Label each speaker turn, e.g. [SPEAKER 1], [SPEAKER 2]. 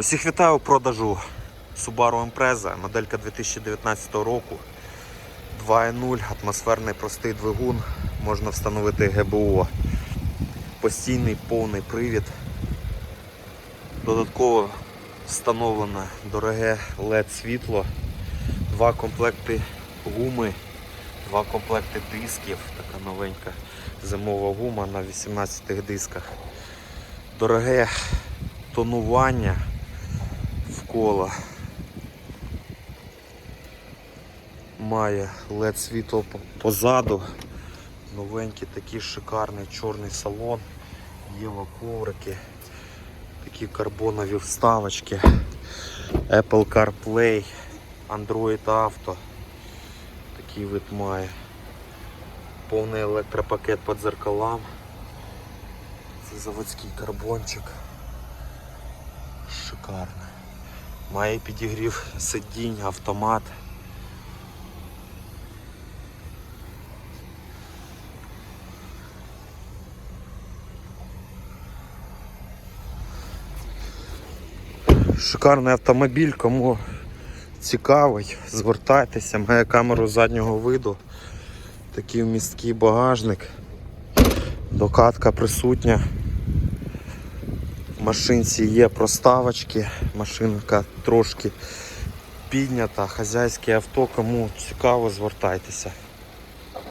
[SPEAKER 1] Усіх вітаю у продажу Subaru Impreza, моделька 2019 року. 2.0, атмосферний простий двигун, можна встановити ГБО. Постійний повний привід. Додатково встановлене дороге LED світло, два комплекти гуми, два комплекти дисків, така новенька зимова гума на 18 дисках. Дороге тонування вколо. Має LED світло позаду. Новенький такий шикарний чорний салон. Єва коврики. Такі карбонові вставочки. Apple CarPlay, Android Auto. Такий вид має. Повний електропакет по дзеркалам. Це заводський карбончик. Шикарно. Має підігрів сидінь, автомат. Шикарний автомобіль, кому цікавий, звертайтеся, має камеру заднього виду, такий вмісткий багажник, докатка присутня. Машинці є проставочки, машинка трошки піднята, хазяйське авто, кому цікаво, звертайтеся.